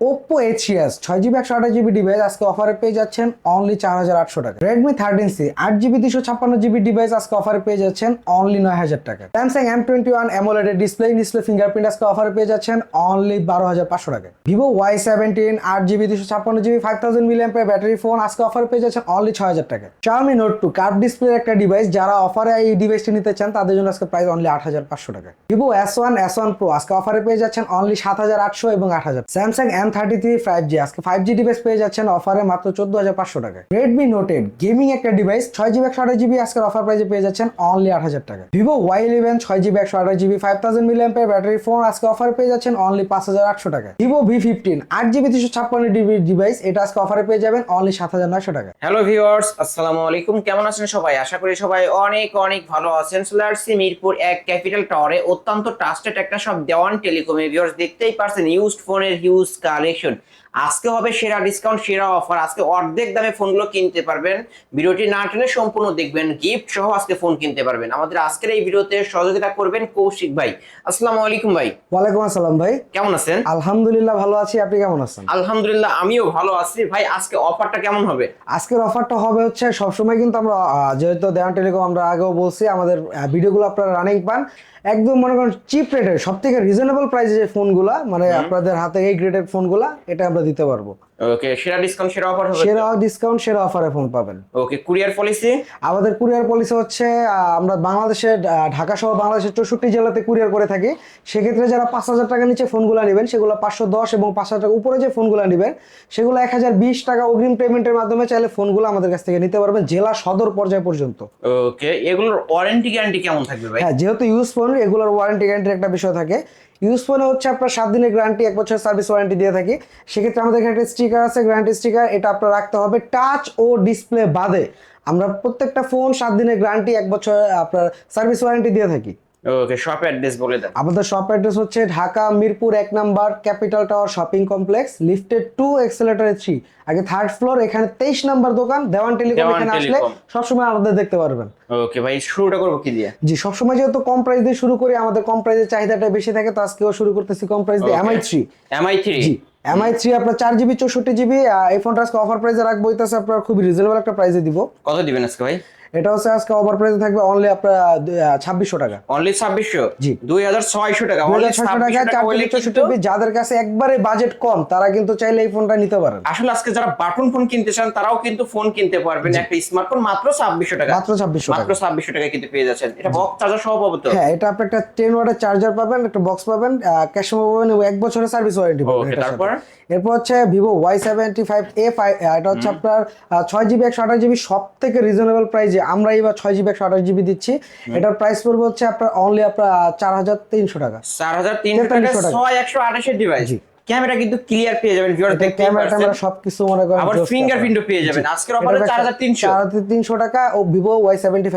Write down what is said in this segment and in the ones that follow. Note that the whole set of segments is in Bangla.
ওপো এইচএস ছয় জিবি একশো আঠাশ জিবি ডিভাইস আজকে অফারে পেয়ে যাচ্ছেন অনলি চার হাজার আটশো টাকা। রেডমি থার্টিন সি আট জিবি দুশো ছাপ্পান্ন জিবি ডিভাইস আজকে অফারে পেয়ে যাচ্ছেন অনলি নয় হাজার টাকা। স্যামসাং এম টোয়েন্টি ওয়ান অ্যামোলেডের ডিসপ্লে ডিসপ্লে ফিঙ্গারপ্রিন্ট আজকে অফারে পেয়ে যাচ্ছেন অনলি বারো হাজার পাঁচশো টাকা। ভিভো ওয়াই সেভেন্টিন আট জিবি দুশো ছাপ্পান্ন GB five thousand milliamp battery phone আজকে অফারে পেয়ে যাচ্ছেন অনলি ছয় হাজার টাকা। Xiaomi note two curve display একটা ডিভাইস যারা অফারে এই ডিভাইসটি নিতে চান, তাদের জন্য আজকে প্রাইস অনলি আট হাজার পাঁচশো টাকা। Vivo S one S one pro আজকে অফারে পেয়ে যাচ্ছেন অনলি সাত হাজার আটশো এবং আট হাজার। Samsung M thirty three five G আজকে ফাইভ জি ডিভাইস পেয়ে যাচ্ছেন অফারে মাত্র চোদ্দ হাজার পাঁচশো টাকা রেডমি নোট এইট গেমিং একটা ডিভাইস ছয় জিবি একশো আঠাশ জিবি আজকের অফার প্রাইসে পেয়ে যাচ্ছেন অনলি আট হাজার টাকা ভিভো ওয়াই ইলেভেন ছয় জিবি একশো আঠাশ GB five thousand milliamp battery phone আজকে অফারে পেয়ে যাচ্ছেন অনলি পাঁচ হাজার আটশো টাকা ভিভো ভি ফিফটিন আট জিবি দুশো ছাপ্পান্ন ডিবি ডিভাইস এটা আজকে অফারে পেয়ে যাবেন অনলি সাত হাজার নয়শো টাকা হ্যালো ভিউয়ার্স আসসালামু আলাইকুম। কেমন আছেন সবাই? আশা করি সবাই অনেক অনেক ভালো আছেন। আসছি মিরপুর এক ক্যাপিটাল টাওয়ারে অত্যন্ত ট্রাস্টেড একটা সব দেওয়ান টেলিকমে ভিউয়ার্স দেখতেই পারছেন ইউজড ফোনের হিউজ কালেকশন আজকে হবে সেরা ডিসকাউন্ট সেরা অফার আজকে অর্ধেক দামে ফোনগুলো কিনতে পারবেন। ভিডিওটি না টেনে সম্পূর্ণ দেখবেন। গিফট সহ আজকে ফোন কিনতে পারবেন। আমাদের আজকের এই ভিডিওতে সহযোগিতা করবেন কৌশিক ভাই। আসসালামু আলাইকুম ভাই। ওয়ালাইকুম আসসালাম ভাই। কেমন আছেন? আলহামদুলিল্লাহ ভালো আছি। আপনি কেমন আছেন? আলহামদুলিল্লাহ আমিও ভালো আছি। ভাই আজকে অফারটা কেমন হবে? আজকের অফারটা হবে হচ্ছে সবসময় কিন্তু আমরা যেহেতু দেওয়ান টেলিকম আমরা আগেও বলছি আমাদের ভিডিওগুলো আপনারা রানিং পান। একদম মনে করেন চিপ রেটের সব থেকে রিজনেবল প্রাইসে যে ফোনগুলা মানে আপনাদের হাতে এই গ্রেডের ফোনগুলা এটা আমরা দিতে পারব। ওকে সেরা ডিসকাউন্ট সেরা অফার হবে সেরা ডিসকাউন্ট সেরা অফারে ফোন পাবেন। ওকে কুরিয়ার পলিসি আমাদের কুরিয়ার পলিসি হচ্ছে আমরা বাংলাদেশের আহ, ঢাকা সহ বাংলাদেশের চৌষট্টি জেলাতে কুরিয়ার করে থাকি। সেক্ষেত্রে যারা পাঁচ হাজার টাকা নিচে ফোনগুলো নেবেন সেগুলো পাঁচশো দশ এবং পাঁচ হাজার টাকা উপরে যে ফোনগুলো নেবেন সেগুলো এক হাজার বিশ টাকা অগ্রিম পেমেন্টের মাধ্যমে চাইলে ফোনগুলো আমাদের কাছ থেকে নিতে পারবেন জেলা সদর পর্যায় পর্যন্ত। ওকে এগুলোর ওয়ারেন্টি গ্যারান্টি কেমন থাকবে ভাই? হ্যাঁ যেহেতু ইউজ ফোন এগুলোর ওয়ারেন্টি গ্যারান্টির একটা বিষয় থাকে। ইউজ ফোনে হচ্ছে আপনার সাত দিনের গ্যারান্টি এক বছর সার্ভিস ওয়ারেন্টি দিয়ে থাকি। সেক্ষেত্রে আমাদের এখানে একটা স্টিকার আছে গ্যারান্টি স্টিকার এটা আপনার রাখতে হবে টাচ ও ডিসপ্লে বাদে। আমরা প্রত্যেকটা ফোন সাত দিনের গ্যারান্টি এক বছর আপনার সার্ভিস ওয়ারেন্টি দিয়ে থাকি। ওকে শপ অ্যাড্রেস বলে দেন। আমাদের শপ অ্যাড্রেস হচ্ছে ঢাকা মিরপুর এক number capital tower shopping complex lifted to escalator three আগে থার্ড ফ্লোর এখানে তেইশ নাম্বার দোকান দেওয়ান টেলিকম এখানে আসলে সবসময় আমাদের দেখতে পারবেন। ওকে ভাই শুরুটা করব কি দিয়ে? জি সবসময় যেহেতু কম প্রাইস দিয়ে শুরু করি আমাদের কম প্রাইসের চাহিদাটা বেশি থাকে তো আজকেও শুরু করতেছি কম প্রাইস দিয়ে MI three MI three G MI three আপনার চার জিবি চৌষট্টি জিবি এই ফোনটা আজকে অফার প্রাইসে রাখব হইতেছে আপনার খুব রিজনেবল একটা প্রাইসে দিব। কত দিবেন আজকে ভাই? এটা হচ্ছে আজকে অফার প্রাইসে থাকবে অনলি আপনার ছাব্বিশশো টাকা। অনলি ছাব্বিশশো? জি। দুই হাজার ছয়শো টাকা ছয়শো টাকা 2600 চার যাদের কাছে একবারে বাজেট কম তারা কিন্তু চাইলে এই ফোনটা নিতে পারেন। আসলে আজকে যারা বাটন ফোন কিনতে চান তারাও কিন্তু ফোন কিনতে পারবেন। একটা স্মার্টফোন মাত্র ছাব্বিশশো টাকা। মাত্র ছাব্বিশশো টাকা। মাত্র ছাব্বিশশো টাকা কিন্তু পেয়ে যাচ্ছেন। এটা বক্স চার্জার সহ পাবো তো? হ্যাঁ এটা আপনি একটা টেন ওয়াটের চার্জার পাবেন একটা বক্স পাবেন ক্যাশ পাবেন এক বছরের সার্ভিস ওয়ারেন্টি পাবেন তারপর? এরপর হচ্ছে Vivo Y seventy five A five এটা হচ্ছে আপনার ছয় জিবি একশো আঠাশ জিবি সব থেকে রিজনেবল প্রাইসে আমরা এবার ছয় জিবি একশো আঠাশ জিবি দিচ্ছি। এটার প্রাইস পড়বে হচ্ছে আপনার অনলি আপনার চার হাজার তিনশো টাকা। চার হাজার তিনশো টাকা ছয় একশো আঠাশের ডিভাইস ক্যামেরা কিন্তু ক্লিয়ার পেয়ে যাবেন ভিউয়ার দেখতে ক্যামেরা ট্যামেরা সবকিছু মনে করেন আবার ফিঙ্গারপ্রিন্টও পেয়ে যাবেন। আজকের অফারে চার হাজার তিনশো। চার হাজার তিনশো টাকা ও ভিভো ওয়াই সেভেন্টি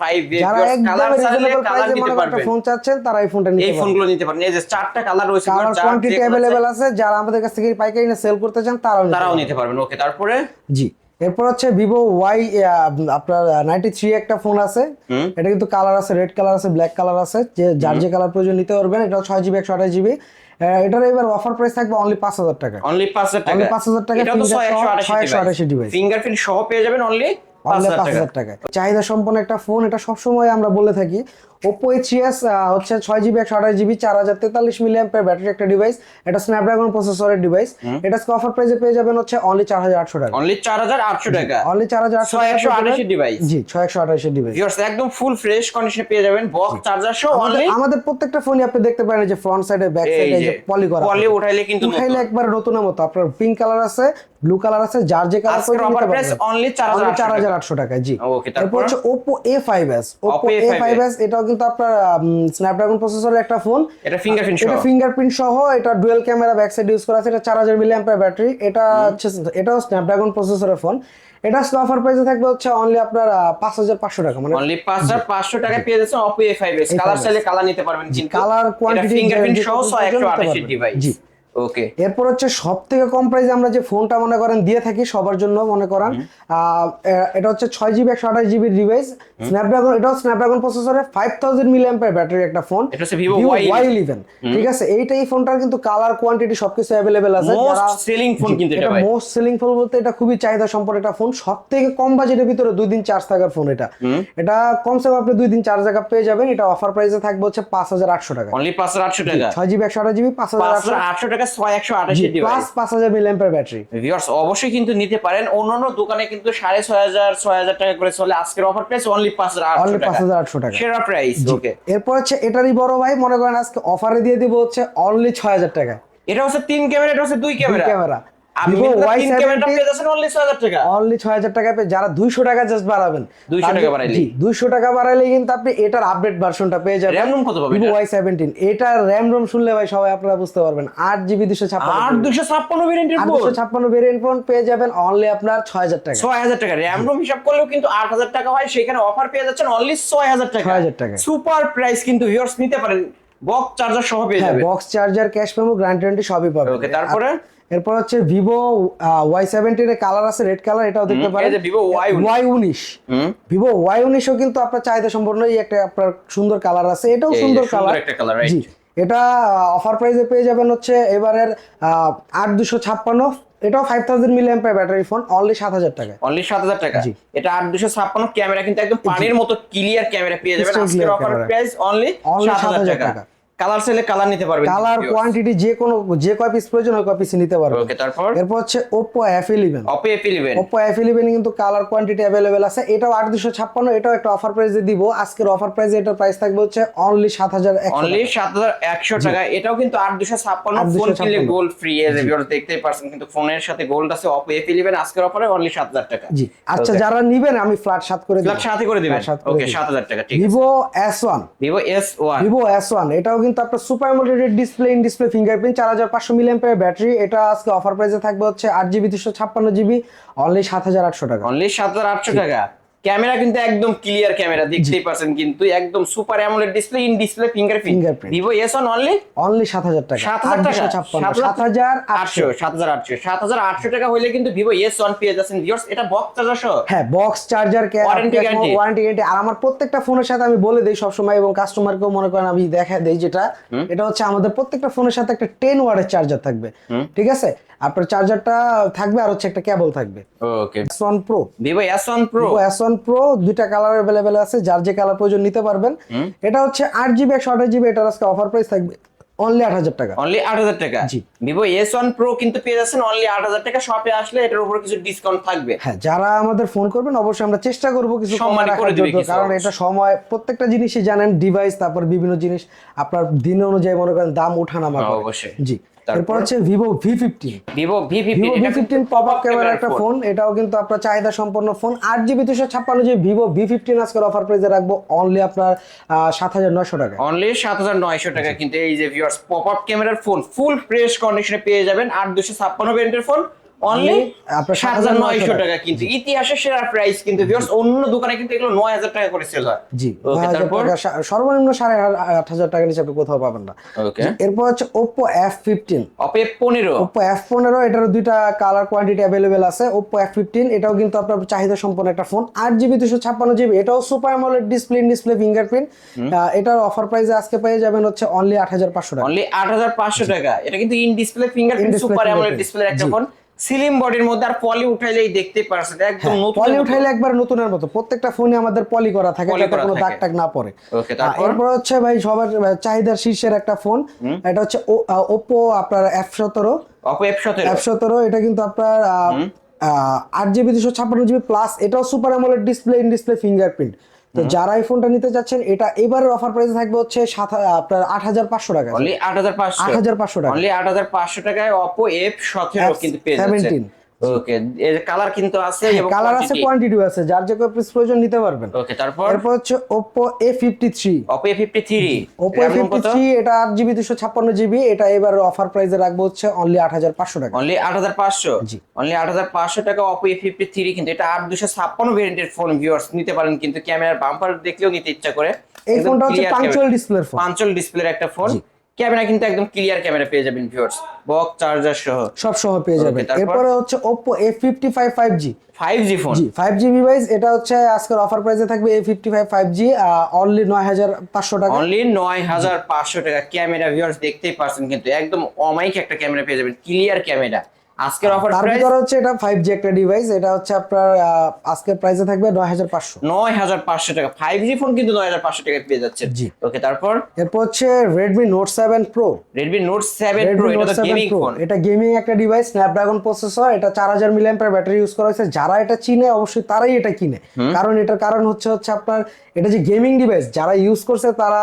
ফাইভ যারা একদম রিজনেবল প্রাইসে মনে করেন ফোন চাচ্ছেন তারা এই ফোনটা নিতে এই ফোনগুলো নিতে পারেন এই যে চারটা কালার রয়েছে কালার কোয়ান্টিটি যে অ্যাভেলেবেল আছে যারা আমাদের কাছ থেকে পাইকারি না সেল করতে চান তারাও নিতে তারাও নিতে পারবেন। ওকে তারপরে? জি। এরপর হচ্ছে ভিভো ওয়াই আপনার নাইনটি থ্রি একটা ফোন আছে। এটা কিন্তু কালার আছে রেড কালার আছে ব্ল্যাক কালার আছে। যে যার যে কালার প্রয়োজন নিতে পারবেন এটা ছয় জিবি একশো আঠাশ জিবি এটার এবার অফার প্রাইস থাকবে অনলি পাঁচ হাজার টাকা। অনলি পাঁচ হাজার টাকা। Only 5,000 টাকা, ছয় একশো আঠাশি 680 device। ফিঙ্গারপ্রিন্ট সহ পেয়ে যাবেন অনলি পাঁচ হাজার পাঁচ হাজার টাকা। চাহিদা সম্পন্ন একটা ফোন এটা সবসময় আমরা বলে থাকি ওপো এইচএস হচ্ছে ছয় জিবি একশো আঠাশ জিবি চার হাজার তেতাল্লিশ মিলিয়াম ব্যাটারি একটা ডিভাইস এটা স্ন্যাপড্রাগন প্রসেসরের ডিভাইস এটা অফার প্রাইসে পেয়ে যাবেন হচ্ছে অনলি চার হাজার আটশো টাকা। অনলি চার হাজার আটশো টাকা। অনলি চার হাজার আটশো একশো আঠাশি ডিভাইস জি ছয় একশো আঠাশের ডিভাইস একদম ফুল ফ্রেশ কন্ডিশনে পেয়ে যাবেন বক্স চার্জার সহ আমাদের অনলি আমাদের প্রত্যেকটা ফোনই আপনি দেখতে পারেন যে ফ্রন্ট সাইডে ব্যাক সাইডে যে পলি করা পলি উঠাইলে কিন্তু উঠাইলে একবার নতুনের মতো। আপনার পিঙ্ক কালার আছে ব্লু কালার আছে যার যে কালার আজকের অফার প্রাইস অনলি চার হাজার চার হাজার আটশো টাকা জি। ওকে তারপর? হচ্ছে Oppo A five S Oppo A five S এটাও কিন্তু আপনার স্ন্যাপড্রাগন প্রসেসরের একটা ফোন এটা ফিঙ্গারপ্রিন্ট এটা ফিঙ্গারপ্রিন্ট সহ এটা dual camera back side use করা আছে এটা চার হাজার মিলি ব্যাটারি এটা হচ্ছে এটাও স্ন্যাপড্রাগন প্রসেসরের ফোন এটা অফার প্রাইসে থাকবে হচ্ছে অনলি আপনার পাঁচ হাজার পাঁচশো টাকা মানে অনলি পাঁচ হাজার পাঁচশো টাকা পেয়ে যাচ্ছেন Oppo A five S colour চাইলে কালার নিতে পারবেন কালার কোয়ান্টিটি ফিঙ্গারপ্রিন্ট সহ ছয় একশো আঠাশি ডিভাইস জি। ওকে এরপর হচ্ছে সব থেকে কম প্রাইসে আমরা যে ফোনটা মনে করেন দিয়ে থাকি সবার জন্য মনে করেন এটা হচ্ছে ছয় জিবি একশো আঠাশ জিবি ডিভাইস স্ন্যাপড্রাগন এটাও স্ন্যাপড্রাগন প্রসেসরে ফাইভ থাউজেন্ড মিলি ব্যাটারি একটা ফোন এটা হচ্ছে Vivo Y11 ওয়াই ইলেভেন ঠিক আছে? এইটা এই ফোনটার কিন্তু কালার কোয়ান্টিটি সবকিছু অ্যাভেলেবেল আছে। মোস্ট সেলিং ফোন কিন্তু এটা মোস্ট সেলিং ফোন বলতে এটা খুবই চাহিদা সম্পন্ন একটা ফোন সব থেকে কম বাজেটের ভিতরে দুই দিন চার্জ থাকার ফোন এটা। এটা কমসে কম আপনি দুই দিন চার্জ জায়গা পেয়ে যাবেন। এটা অফার প্রাইসে থাকবে হচ্ছে পাঁচ হাজার আটশো টাকা। অনলি পাঁচ হাজার আটশো টাকা? ছয় জিবি একশো আঠাশ জিবি পাঁচ হাজার আটশো টাকা একশো আঠাশি প্লাস ডিভাইস পাঁচ হাজার মিলি ব্যাটারি ভিউয়ার্স অবশ্যই কিন্তু নিতে পারেন। অন্যান্য দোকানে কিন্তু সাড়ে ছয় হাজার ছয় হাজার টাকা করে চলে। আজকের অফার প্রাইস অনলি পাঁচ হাজার অনলি পাঁচ টাকা। হাজার আটশো টাকা। সেরা প্রাইস ওকে এরপর হচ্ছে এটারই বড় ভাই মনে করেন আজকে অফারে দিয়ে দিব হচ্ছে অনলি ছয় হাজার টাকা। এটা হচ্ছে তিন ক্যামেরা এটা হচ্ছে দুই camera. Camera. Vivo Y only ছয় হাজার টাকা। অনলি ছয় হাজার টাকা পেয়ে যারা দুইশো টাকা জাস্ট বাড়াবেন। 200 টাকা বাড়াইলেই। দুইশো টাকা বাড়াইলে কিন্তু আপনি এটার আপডেট ভার্সনটা পেয়ে যাবেন। RAM ROM কত পাবেন ভিভো ওয়াই সেভেন্টিন এটার র্যাম রোম শুনলে ভাই সবাই আপনারা বুঝতে পারবেন। আট জিবি দুশো আর ছাপ্পান্ন দুশো ছাপ্পান্ন ভেরিয়েন্টের ফোন দুশো ছাপ্পান্ন ভেরিয়েন্ট ফোন পেয়ে যাবেন অনলি আপনার ছয় হাজার টাকা। ছয় হাজার টাকা। র্যাম রোম হিসাব করলেও কিন্তু আট হাজার টাকা হয়। সেখানে অফার পেয়ে যাচ্ছেন অনলি ছয় হাজার টাকা। 6,000 টাকা। সুপার প্রাইস কিন্তু ভিউয়ার্স নিতে পারেন। বক্স চার্জার সহ পেয়ে বক্স চার্জার ক্যাশ মেমো সবই পাবেন। ওকে তারপরে? এরপর হচ্ছে ভিভো ওয়াই সেভেন্টিন এর কালার আছে রেড কালার এটাও দেখতে পারেন। Y19 ওয়াই উনিশ। ভিভো ওয়াই উনিশও কিন্তু আপনার চাহিদা সম্পূর্ণ এই একটা আপনার সুন্দর কালার আছে এটাও সুন্দর কালার? জি এটা অফার প্রাইসে পেয়ে যাবেন হচ্ছে এবারের আট দুশো ছাপ্পান্ন এটাও five thousand milli battery phone only সাত হাজার টাকা অনলি সাত হাজার টাকা। এটা আট দুশো ছাপ্পান্ন ক্যামেরা কিন্তু একদম পানির মতো ক্লিয়ার ক্যামেরা পেয়ে যাবেন। আজকের অফার প্রাইস অনলি সাত হাজার 7,000 টাকা টাকা। কালার চাইলে কালার নিতে পারবেন। কালার কোয়ান্টিটি যে কোনো যে কয় পিস প্রয়োজন ওই কয় পিস নিতে পারবেন। ওকে তারপর? এরপর হচ্ছে Oppo F eleven Oppo F eleven কিন্তু কালার কোয়ান্টিটি অ্যাভেলেবেল আছে। এটাও আট দুশো ছাপ্পান্ন এটাও একটা অফার প্রাইসে দিব। আজকের অফার প্রাইসে এটার প্রাইস থাকবে হচ্ছে অনলি সাত হাজার অনলি সাত হাজার একশো টাকা। এটাও কিন্তু আট দুশো ছাপ্পান্ন 8256 ফোন কিনলে গোল্ড ফ্রি এজ ভিউয়ার্স দেখতেই পারছেন কিন্তু ফোনের সাথে গোল্ড আছে অপো এফ ইলেভেন আজকের অফারে অনলি সাত হাজার টাকা। জি। আচ্ছা যারা নিবেন আমি ফ্ল্যাট সাত করে দিব। ফ্ল্যাট সাথে করে দিবেন। সাত ওকে দিব। সাত হাজার টাকা ঠিক Vivo S one Vivo S one এটাও কিন্তু আপনার super AMOLED display in display fingerprint চার হাজার পাঁচশো মিলিয়ন ব্যাটারি এটা আজকে অফার প্রাইসে থাকবে হচ্ছে আট জিবি দুশো ছাপ্পান্ন জিবি অনলি সাত হাজার আটশো টাকা। অনলি সাত হাজার আটশো টাকা? ক্যামেরা কিন্তু একদম ক্লিয়ার ক্যামেরা দেখতেই পারছেন কিন্তু একদম super AMOLED display in display fingerprint Fingerprint। Vivo S one only only সাত হাজার টাকা। সাত আট হাজার দুশো টাকা হইলে কিন্তু ভিভো এস ওয়ান পেয়ে যাচ্ছেন ভিউয়ার্স এটা বক্স চার্জার সহ? হ্যাঁ box charger Warranty guarantee। Warranty guarantee আর আমার প্রত্যেকটা ফোনের সাথে আমি বলে দেই সবসময় এবং কাস্টমারকেও মনে করেন আমি দেখা দেই যেটা এটা হচ্ছে আমাদের প্রত্যেকটা ফোনের সাথে একটা টেন ওয়ার্ডের চার্জার থাকবে। ঠিক আছে? আপনার চার্জারটা থাকবে আর হচ্ছে একটা কেবল থাকবে। Okay S one pro Vivo S one pro Vivo S one pro দুইটা কালার অ্যাভেলেবেল আছে যার যে কালার প্রয়োজন নিতে পারবেন। এটা হচ্ছে আট জিবি একশো আঠাশ জিবি এটার আজকে অফার প্রাইস থাকবে অনলি আট হাজার টাকা। অনলি আট হাজার টাকা? জি। ভিভো এস ওয়ান প্রো কিন্তু পেয়ে যাচ্ছেন অনলি আট হাজার টাকা। শপে আসলে এটার উপর কিছু ডিসকাউন্ট থাকবে। হ্যাঁ যারা আমাদের ফোন করবেন অবশ্যই আমরা চেষ্টা করব কিছু সম্মানী করে দিবে কারণ এটা সময় প্রত্যেকটা জিনিসই জানেন ডিভাইস তারপর বিভিন্ন জিনিস আপনার দিন অনুযায়ী মনে করেন দাম উঠানামা হ্যাঁ, করে। অবশ্যই। জি। তারপর? হচ্ছে Vivo V fifteen Vivo V Vivo V fifteen pop up camera একটা ফোন এটাও কিন্তু আপনার চাহিদা সম্পন্ন ফোন আট জিবি দুশো ছাপ্পান্ন জিবি ভিভো ভি ফিফটিন আজকের অফার প্রাইসে রাখব অনলি আপনার সাত হাজার নয়শো টাকা অনলি সাত হাজার নয়শো টাকা কিন্তু এই যে ভিউয়ার্স পপ আপ ক্যামেরার ফোন ফুল ফ্রেশ কন্ডিশনে পেয়ে যাবেন। আট দুশো ছাপ্পান্ন ভেন্টের ফোন অনলি সাত হাজার নয়শো টাকা কিন্তু ইতিহাসের সেরা প্রাইস কিন্তু ভিউয়ার্স অন্য দোকানে কিন্তু এগুলো নয় হাজার টাকা করে সেল হয়। জি তারপর? সর্বনিম্ন সাড়ে আট হাজার টাকার নিচে আপনি কোথাও পাবেন না। ওকে এরপর হচ্ছে ওপো এফ ফিফটিন অপে পনেরো। ওপো এফ পনেরো এটারও দুইটা কালার কোয়ান্টিটি অ্যাভেলেবেল আছে। ওপো এফ ফিফটিন এটাও কিন্তু আপনার চাহিদা সম্পন্ন একটা ফোন আট জিবি দুশো ছাপ্পান্ন জিবি এটাও super AMOLED display display fingerprint এটার অফার প্রাইসে আজকে পেয়ে যাবেন হচ্ছে অনলি আট হাজার পাঁচশো টাকা। অনলি আট হাজার পাঁচশো টাকা। এটা কিন্তু in display fingerprint super AMOLED display একটা ফোন স্লিম বডির মধ্যে আর পলি উঠাইলেই দেখতে পারছেন একদম নতুন পলি উঠাইলে একবার নতুনের মতো প্রত্যেকটা ফোনে আমাদের পলি করা থাকে যাতে কোনো দাগ। টাগ না পড়ে। এরপর হচ্ছে ভাই সবার চাহিদার শীর্ষের একটা ফোন এটা হচ্ছে ওপো আপনার এফ সতেরো। অপো এফ সতেরো। এটা কিন্তু আপনার আট জিবি দুশো ছাপ্পান্ন জিবি প্লাস এটাও super AMOLED display in display fingerprint তো যারা এই ফোনটা নিতে চাচ্ছেন এটা এবারের অফার প্রাইস থাকবে হচ্ছে সাত আপনার আট হাজার পাঁচশো টাকা। অনলি আট হাজার পাঁচশো। 8,500 টাকা। অনলি আট হাজার পাঁচশো টাকায় অপো এফ সতেরো কিন্তু পেয়ে যাচ্ছে 17 ওকে এর কালার কিন্তু আছে এবং কালার আছে কোয়ান্টিটিও আছে। যার যে পিস প্রয়োজন নিতে পারবেন। ওকে তারপর? এরপর হচ্ছে fifty three Oppo A fifty three এটা আট জিবি দুশো ছাপ্পান্ন জিবি এটা এবার অফার প্রাইসে রাখব হচ্ছে অনলি আট হাজার পাঁচশো টাকা। অনলি আট হাজার পাঁচশো? জি। অনলি আট হাজার পাঁচশো টাকা অপো এ ফিফটি থ্রি কিন্তু এটা ভেরিয়েন্টের ফোন ভিউয়ার্স নিতে পারেন কিন্তু ক্যামেরার বাম্পার দেখলেও নিতে ইচ্ছা করে। এই ফোনটা হচ্ছে পাঞ্চুয়াল ডিসপ্লের ফোন পাঞ্চল ডিসপ্লের একটা ফোন ক্যামেরা কিন্তু একদম ক্লিয়ার ক্যামেরা পেয়ে যাবেন ভিউয়ার্স বক চার্জার সহ। সব সহ পেয়ে যাবেন? এরপরে হচ্ছে five G five G phone G five G device এটা হচ্ছে আজকের অফার প্রাইসে থাকবে A fifty five five G only নয় হাজার পাঁচশো টাকা। অনলি নয় হাজার পাঁচশো টাকা। ক্যামেরা ভিউয়ার্স দেখতেই পারছেন কিন্তু একদম অমাইক একটা ক্যামেরা পেয়ে যাবেন। Clear camera. আজকের অফার তার ভিতরে হচ্ছে এটা ফাইভ জি একটা ডিভাইস এটা হচ্ছে আপনার আজকের প্রাইসে থাকবে নয় হাজার পাঁচশো। নয় হাজার পাঁচশো টাকা। ফাইভ জি ফোন কিন্তু নয় হাজার পাঁচশো টাকা পেয়ে যাচ্ছে জি। ওকে তারপর? এরপর হচ্ছে Redmi note seven pro Redmi note seven pro এটা গেমিং ফোন এটা গেমিং একটা ডিভাইস স্ন্যাপড্রাগন প্রসেসর এটা চার হাজার মিলিয়াম্পার ব্যাটারি ইউজ করা হয়েছে। যারা এটা চিনে অবশ্যই তারাই এটা কিনে। কারণ এটার কারণ হচ্ছে হচ্ছে আপনার এটা যে গেমিং ডিভাইস যারা ইউজ করছে তারা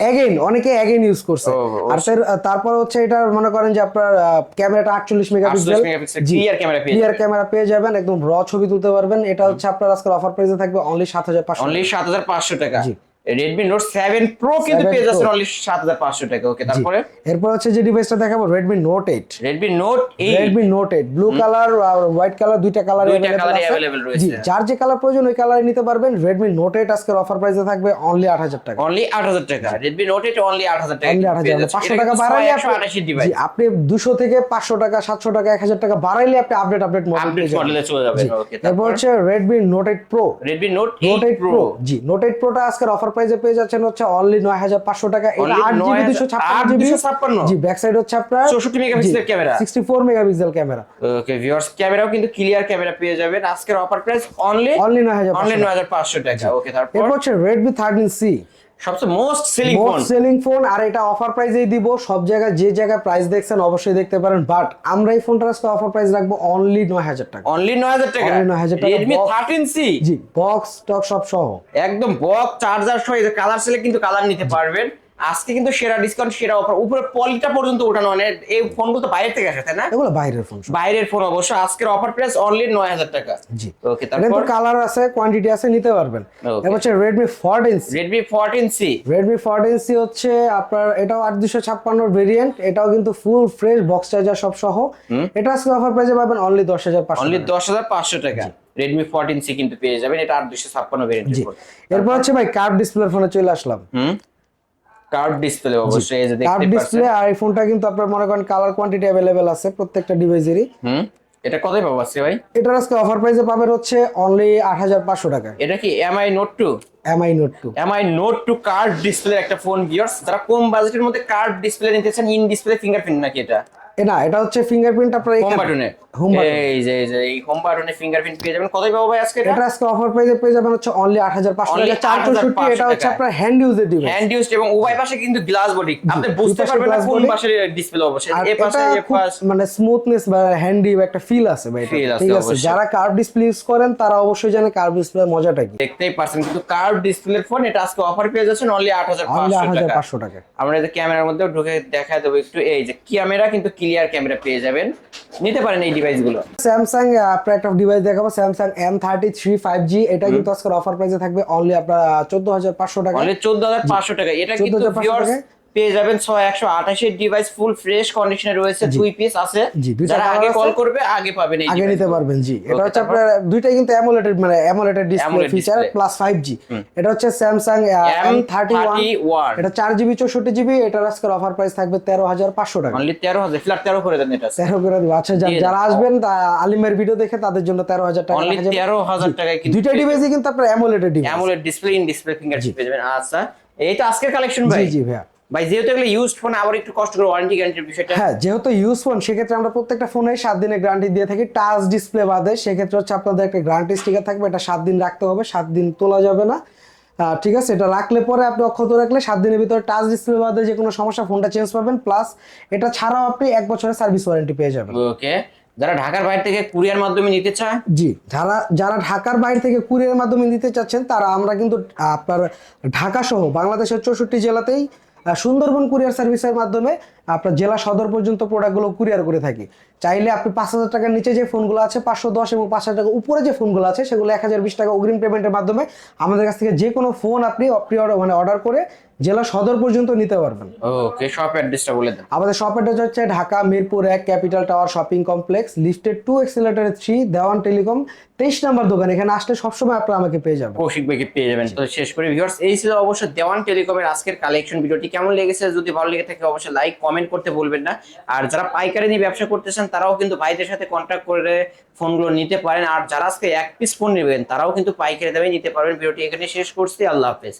অ্যাগেন অনেকে অ্যাগেন ইউজ করছে। আর স্যার তারপর হচ্ছে এটা মনে করেন যে আপনার ক্যামেরাটা আটচল্লিশ মেগাপিক্সেল মেগাপিক্সেল ক্লিয়ার ক্যামেরা পেয়ে ক্লিয়ার ক্যামেরা পেয়ে যাবেন একদম র ছবি তুলতে পারবেন। এটা হচ্ছে আপনার আজকের অফার প্রাইসে থাকবে অনলি সাত হাজার পাঁচশো অনলি সাত হাজার পাঁচশো টাকা। জি। রেডমি নোট সেভেন প্রো কিন্তু 7 পেয়ে যাচ্ছেন অনলি সাত হাজার পাঁচশো টাকা। ওকে তারপরে? এরপর হচ্ছে যে ডিভাইসটা দেখাবো Redmi note eight Redmi note eight Redmi note eight blue colour আর হোয়াইট কালার দুইটা কালার দুইটা ই available রয়েছে। জি যার যে কালার প্রয়োজন ওই কালারে নিতে পারবেন। রেডমি নোট এইট আজকের অফার প্রাইসে থাকবে অনলি আট হাজার টাকা। অনলি আট হাজার টাকা। রেডমি নোট এইট অনলি আট হাজার টাকা অনলি আট হাজার পাঁচশো টাকা বাড়াইলে আপনি আপনি দুশো থেকে পাঁচশো টাকা সাতশো টাকা এক হাজার টাকা বাড়াইলে আপনি আপডেট আপডেট মডেল মডেলে চলে যাবে ওকে তারপর? হচ্ছে Redmi note eight pro Redmi note note eight eight pro pro জি নোট এইট প্রোটা আজকের অফার প্রাইসে পেয়ে যাচ্ছেন হচ্ছে অনলি নয় হাজার পাঁচশো টাকা। এটা আট জিবি দুশো ছাপ্পান্ন জি ব্যাক সাইড হচ্ছে আপনার 64 megapixel camera. Sixty four megapixel camera okay viewers ক্যামেরাও কিন্তু ক্লিয়ার ক্যামেরা পেয়ে যাবেন। আজকের অফার প্রাইস অনলি অনলি নয় হাজার অনলি নয় হাজার পাঁচশো টাকা। ওকে তারপর এরপর হচ্ছে রেডমি থার্টিন সি সবচেয়ে most selling phone most selling phone আর এটা অফার প্রাইজেই দিব। সব জায়গায় যে জায়গায় প্রাইস দেখছেন অবশ্যই দেখতে পারেন। বাট আমরা এই ফোনটার আজকে অফার প্রাইস রাখব অনলি নয় হাজার টাকা। অনলি নয় হাজার টাকা? নয় 9,000 টাকা। থার্টিন সি জি বক্স টক সব সহ একদম বক্স চার্জার সহ কালার সেলে কিন্তু কালার নিতে পারবেন। আজকে কিন্তু সেরা ডিসকাউন্ট সেরা অফার উপরে পলিটা পর্যন্ত ওঠানো মানে এই ফোনগুলো তো বাইরে থেকে আসে তাই না? এগুলো বাইরের ফোন বাইরের ফোন অবশ্য। আজকের অফার প্রাইস অনলি নয় হাজার টাকা। জি। ওকে তারপর? কালার আছে কোয়ান্টিটি আছে নিতে পারবেন. এবার হচ্ছে Redmi fourteen C Redmi fourteen C Redmi fourteen C হচ্ছে আপনার এটাও আট দুশো ছাপ্পান্ন ভেরিয়েন্ট এটাও কিন্তু ফুল ফ্রেশ বক্স চার্জার সব সহ। এটা আজকে অফার প্রাইসে পাবেন অনলি দশ হাজার পাঁচশো অনলি দশ হাজার পাঁচশো টাকা। রেডমি ফোরটিন সি কিন্তু পেয়ে যাবেন। এটা আট দুশো ছাপ্পান্ন জি। ভেরিয়েন্ট এরপর হচ্ছে ভাই কার্ভ ডিসপ্লে ফোনে চলে আসলাম। হুম? কার্ভ ডিসপ্লে অবশ্যই এই যে কার্ভ ডিসপ্লে আর এই ফোনটা কিন্তু আপনার মনে করেন কালার কোয়ান্টিটি অ্যাভেলেবেল আছে প্রত্যেকটা ডিভাইসেরই হুম এটা কতই পাবো আজকে ভাই? এটার আজকে অফার প্রাইসে পাবেন হচ্ছে অনলি আট হাজার পাঁচশো টাকা এটা কি MI note two MI note two MI note two curve display একটা ফোন ভিউয়ার্স যারা কম বাজেটের মধ্যে কার্ভ ডিসপ্লে নিতে চান ইন ডিসপ্লে ফিঙ্গারপ্রিন্ট নাকি এটা? না এটা হচ্ছে ফিঙ্গারপ্রিন্ট আপনার হোম বাটনে হোম এই যে এই যে এই হোম বাটনে ফিঙ্গারপ্রিন্ট পেয়ে যাবেন। কতই পাবো ভাই আজকে এটা? আজকে অফার প্রাইসে পেয়ে যাবেন হচ্ছে অনলি আট হাজার পাঁচশো Only টাকা। চার 8,500 চৌষট্টি এটা হচ্ছে আপনার হ্যান্ড ইউজের ডিভাইস হ্যান্ড ইউজড এবং উভয় পাশে কিন্তু গ্লাস বডি আপনি বুঝতে পারবেন না কোন। পাশের ডিসপ্লে অবশ্যই। আর এ এটা পাশে এ পাশ মানে স্মুথনেস বা হ্যান্ডি একটা ফিল আছে ভাই এটা। ঠিক আছে? যারা কার্ভ ডিসপ্লে ইউজ করেন তারা অবশ্যই জানে কার্ভ ডিসপ্লে মজাটা কি। দেখতেই পারছেন কিন্তু কার্ভ ডিসপ্লের ফোন এটা আজকে অফার পেয়ে যাচ্ছেন অনলি আট হাজার পাঁচশো টাকা। আমরা এই যে ক্যামেরার মধ্যে ঢুকে দেখা দেবো একটু এই যে ক্যামেরা কিন্তু ক্লিয়ার ক্যামেরা পেয়ে যাবেন। নিতে পারেন এই ডিভাইসগুলো স্যামসাং আপনার একটা ডিভাইস দেখাবো Samsung M thirty three five G এটা কিন্তু আজকের অফার প্রাইসে থাকবে অনলি আপনার চোদ্দ হাজার পাঁচশো টাকা। অনলি চোদ্দ হাজার পাঁচশো টাকা। এটা কিন্তু 14,500 ভিউয়ার্স টাকায়? পেয়ে যাবেন ছয় একশো আঠাশের ডিভাইস ফুল ফ্রেশ কন্ডিশনে রয়েছে দুই পিস আছে। জি, যারা আগে কল করবে আগে পাবেন আগে নিতে পারবেন জি। এটা হচ্ছে আপনার দুইটাই কিন্তু অ্যামোলেটেড মানে AMOLED display feature plus five G এটা হচ্ছে স্যামসাং এম থার্টি ওয়ান এটা চার জিবি চৌষট্টি জিবি এটার আজকের অফার প্রাইস থাকবে তেরো হাজার পাঁচশো টাকা। অনলি তেরো হাজার ফ্ল্যাট তেরো করে দেন এটা। তেরো করে দিব। আচ্ছা যারা আসবেন আলিমের ভিডিও দেখে তাদের জন্য তেরো হাজার টাকা অনলি তেরো হাজার টাকায় কিন্তু দুইটা ডিভাইসই কিন্তু আপনার AMOLED device AMOLED display in display fingerprint পেয়ে যাবেন। আচ্ছা এই তো আজকের কালেকশন জি ভাই। জি ভাইয়া। ভাই যেহেতু এগুলো ইউজড ফোন আবার একটু কষ্ট করে ওয়ারেন্টি গ্যারান্টির বিষয়টা। হ্যাঁ যেহেতু ইউজ ফোন সেক্ষেত্রে আমরা প্রত্যেকটা ফোনে সাত দিনের গ্যারান্টি দিয়ে থাকি। টাচ ডিসপ্লে বাদে সেক্ষেত্রে হচ্ছে আপনাদের একটা গ্যারান্টি স্টিকার থাকবে। এটা সাত দিন রাখতে হবে সাত দিন তোলা যাবে না। ঠিক আছে এটা রাখলে পরে আপনি অক্ষত রাখলে সাত দিনের ভিতরে টাচ ডিসপ্লে বাদে যে কোনো সমস্যা ফোনটা চেঞ্জ পাবেন। প্লাস এটা ছাড়াও আপনি এক বছরের সার্ভিস ওয়ারেন্টি পেয়ে যাবেন। ওকে যারা ঢাকার বাইরে থেকে কুরিয়ার মাধ্যমে নিতে চায়? জি যারা যারা ঢাকার বাইরে থেকে কুরিয়ার মাধ্যমে নিতে চাচ্ছেন তারা আমরা কিন্তু আপনার ঢাকা সহ বাংলাদেশের চৌষট্টি জেলাতেই সুন্দরবন কুরিয়ার সার্ভিসের মাধ্যমে আপনার জেলা সদর পর্যন্ত প্রোডাক্টগুলো কুরিয়ার করে থাকি। চাইলে আপনি পাঁচ হাজার টাকার নিচে যে ফোনগুলো আছে পাঁচশো দশ এবং পাঁচ হাজার টাকার উপরে যে ফোনগুলো আছে সেগুলো এক হাজার বিশ টাকা অগ্রিম পেমেন্টের মাধ্যমে আমাদের কাছ থেকে যে কোনো ফোন আপনি প্রি অর্ডার মানে অর্ডার করে জেলা সদর পর্যন্ত নিতে পারবেন। ওকে শপ অ্যাড্রেসটা বলে দেন। আমাদের শপ অ্যাড্রেস হচ্ছে ঢাকা মিরপুর এক capital tower shopping complex lifted to escalator three Dewan telecom তেইশ নাম্বার দোকান। এখানে আসলে সবসময় আপনারা আমাকে পেয়ে যাবেন। কৌশিক ভাইকে পেয়ে যাবেন। তো শেষ করে। ভিউয়ার্স এই ছিল অবশ্য দেওয়ান টেলিকমের আজকের কালেকশন ভিডিওটি কেমন লেগেছে? যদি ভালো লেগে থাকে অবশ্যই লাইক কমেন্ট করতে বলবেন না। আর যারা পাইকারি নিয়ে ব্যবসা করতেছেন তারাও কিন্তু ভাইদের সাথে কন্ট্যাক্ট করে ফোনগুলো নিতে পারেন। আর যারা আজকে এক পিস ফোন নেবেন, তারাও কিন্তু পাইকারি দামে নিতে পারবেন। ভিডিওটি এখানে শেষ করছি। আল্লাহ হাফেজ।